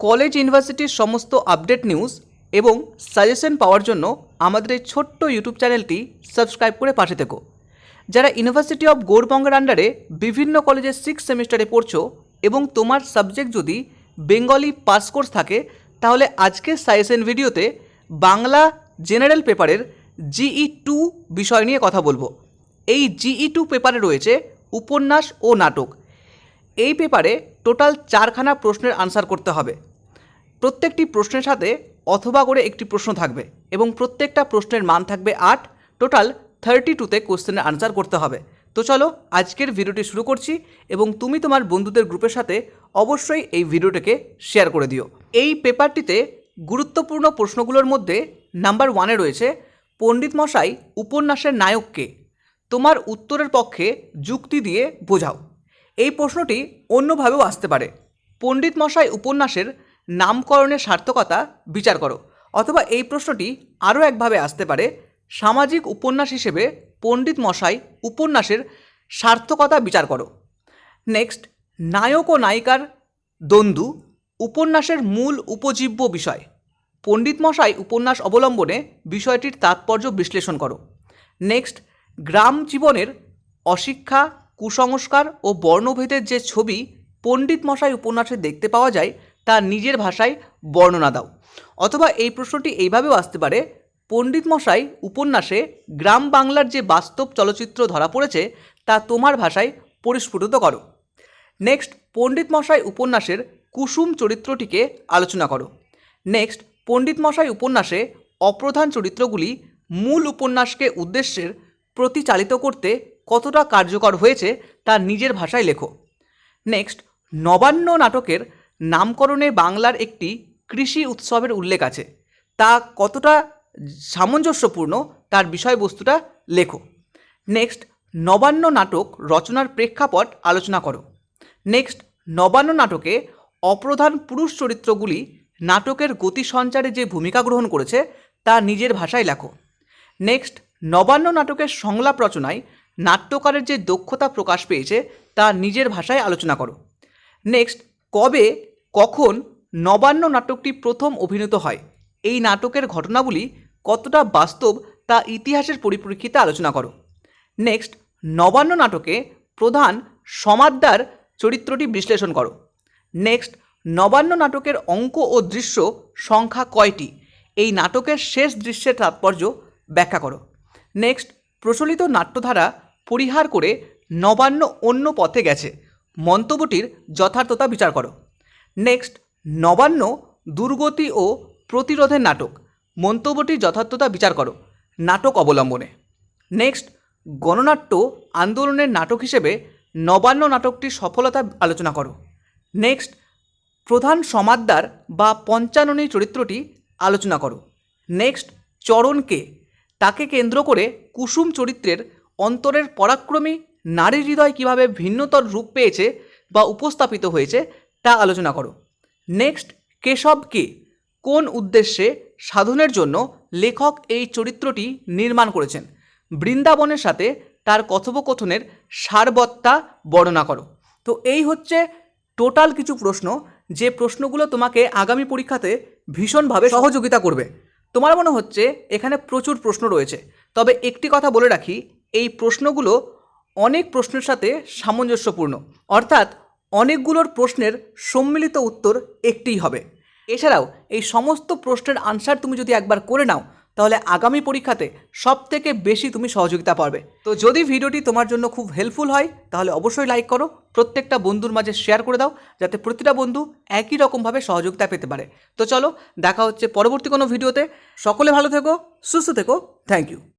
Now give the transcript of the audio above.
College, ইউনিভার্সিটির সমস্ত update news এবং সাজেশন পাওয়ার জন্য আমাদের এই ছোট্ট ইউটিউব চ্যানেলটি সাবস্ক্রাইব করে পাশে থেকো। যারা ইউনিভার্সিটি অফ গৌরবঙ্গের আন্ডারে বিভিন্ন কলেজের সিক্স সেমিস্টারে পড়ছো এবং তোমার সাবজেক্ট যদি বেঙ্গলি পাস কোর্স থাকে, তাহলে আজকের সাজেশন ভিডিওতে বাংলা জেনারেল পেপারের জিই টু বিষয় নিয়ে কথা বলব। এই জিই টু পেপারে রয়েছে উপন্যাস ও নাটক। এই পেপারে টোটাল চারখানা প্রশ্নের আনসার করতে হবে। প্রত্যেকটি প্রশ্নের সাথে অথবা করে একটি প্রশ্ন থাকবে এবং প্রত্যেকটা প্রশ্নের মান থাকবে আট। টোটাল থার্টি টুতে কোশ্চেনের আনসার করতে হবে। তো চলো আজকের ভিডিওটি শুরু করছি এবং তুমি তোমার বন্ধুদের গ্রুপের সাথে অবশ্যই এই ভিডিওটিকে শেয়ার করে দিও। এই পেপারটিতে গুরুত্বপূর্ণ প্রশ্নগুলোর মধ্যে নাম্বার ওয়ানে রয়েছে, পণ্ডিত মশাই উপন্যাসের নায়ককে তোমার উত্তরের পক্ষে যুক্তি দিয়ে বোঝাও। এই প্রশ্নটি অন্যভাবেও আসতে পারে। পণ্ডিত মশাই উপন্যাসের নামকরণের সার্থকতা বিচার করো। অথবা এই প্রশ্নটি আরও একভাবে আসতে পারে, সামাজিক উপন্যাস হিসেবে পণ্ডিত মশাই উপন্যাসের সার্থকতা বিচার করো। নেক্সট, নায়ক ও নায়িকার দ্বন্দ্ব উপন্যাসের মূল উপজীব্য বিষয়। পণ্ডিত মশাই উপন্যাস অবলম্বনে বিষয়টির তাৎপর্য বিশ্লেষণ করো। নেক্সট, গ্রাম জীবনের অশিক্ষা, কুসংস্কার ও বর্ণভেদের যে ছবি পণ্ডিত মশাই উপন্যাসে দেখতে পাওয়া যায় তা নিজের ভাষায় বর্ণনা দাও। অথবা এই প্রশ্নটি এইভাবেও আসতে পারে, পণ্ডিত মশাই উপন্যাসে গ্রাম বাংলার যে বাস্তব চলচ্চিত্র ধরা পড়েছে, তা তোমার ভাষায় পরিস্ফুটিত করো। নেক্সট, পণ্ডিত মশাই উপন্যাসের কুসুম চরিত্রটিকে আলোচনা করো। নেক্সট, পণ্ডিত মশাই উপন্যাসে অপ্রধান চরিত্রগুলি মূল উপন্যাসকে উদ্দেশ্যের প্রতিচালিত করতে কতটা কার্যকর হয়েছে, তা নিজের ভাষায় লেখো। নেক্সট, নবান্ন নাটকের নামকরণে বাংলার একটি কৃষি উৎসবের উল্লেখ আছে। তা কতটা সামঞ্জস্যপূর্ণ তার বিষয়বস্তুটা লেখো। নেক্সট, নবান্ন নাটক রচনার প্রেক্ষাপট আলোচনা করো। নেক্সট, নবান্ন নাটকে অপ্রধান পুরুষ চরিত্রগুলি নাটকের গতি সঞ্চারে যে ভূমিকা গ্রহণ করেছে, তা নিজের ভাষায় লেখো। নেক্সট, নবান্ন নাটকের সংলাপ রচনায় নাট্যকারের যে দক্ষতা প্রকাশ পেয়েছে, তা নিজের ভাষায় আলোচনা করো। নেক্সট কবে, কখন নবান্ন নাটকটি প্রথম অভিনীত হয়? এই নাটকের ঘটনাগুলি কতটা বাস্তব তা ইতিহাসের পরিপ্রেক্ষিতে আলোচনা করো। নেক্সট, নবান্ন নাটকে প্রধান সমাদ্দার চরিত্রটি বিশ্লেষণ করো। নেক্সট, নবান্ন নাটকের অঙ্ক ও দৃশ্য সংখ্যা কয়টি? এই নাটকের শেষ দৃশ্যের তাৎপর্য ব্যাখ্যা করো। নেক্সট, প্রচলিত নাট্যধারা পরিহার করে নবান্ন অন্য পথে গেছে। মন্তব্যটির যথার্থতা বিচার করো। নেক্সট, নবান্ন, দুর্গতি ও প্রতিরোধের নাটক। মন্তব্যটির যথার্থতা বিচার করো, নাটক অবলম্বনে। নেক্সট, গণনাট্য আন্দোলনের নাটক হিসেবে নবান্ন নাটকটির সফলতা আলোচনা করো। নেক্সট, প্রধান সমাদ্দার বা পঞ্চাননী চরিত্রটি আলোচনা করো। নেক্সট, চরণকে, তাকে কেন্দ্র করে কুসুম চরিত্রের অন্তরের পরাক্রমী নারী হৃদয় কীভাবে ভিন্নতর রূপ পেয়েছে বা উপস্থাপিত হয়েছে তা আলোচনা করো। নেক্সট কেশবকে কোন উদ্দেশ্যে সাধনের জন্য লেখক এই চরিত্রটি নির্মাণ করেছেন? বৃন্দাবনের সাথে তার কথোপকথনের সারবত্তা বর্ণনা করো। তো এই হচ্ছে টোটাল কিছু প্রশ্ন, যে প্রশ্নগুলো তোমাকে আগামী পরীক্ষাতে ভীষণভাবে সহযোগিতা করবে। তোমার মনে হচ্ছে এখানে প্রচুর প্রশ্ন রয়েছে। তবে একটি কথা বলে রাখি, এই প্রশ্নগুলো অনেক প্রশ্নের সাথে সামঞ্জস্যপূর্ণ। অর্থাৎ অনেকগুলোর প্রশ্নের সম্মিলিত উত্তর একটিই হবে। এছাড়াও এই সমস্ত প্রশ্নের আনসার তুমি যদি একবার করে নাও, তাহলে আগামী পরীক্ষাতে সব থেকে বেশি তুমি সহযোগিতা পাবে তো যদি ভিডিওটি তোমার জন্য খুব হেল্পফুল হয়, তাহলে অবশ্যই লাইক করো, প্রত্যেকটা বন্ধুর মাঝে শেয়ার করে দাও, যাতে প্রতিটা বন্ধু একই রকমভাবে সহযোগিতা পেতে পারে। তো চলো, দেখা হচ্ছে পরবর্তী কোনো ভিডিওতে। সকলে ভালো থেকো, সুস্থ থেকো থ্যাংক ইউ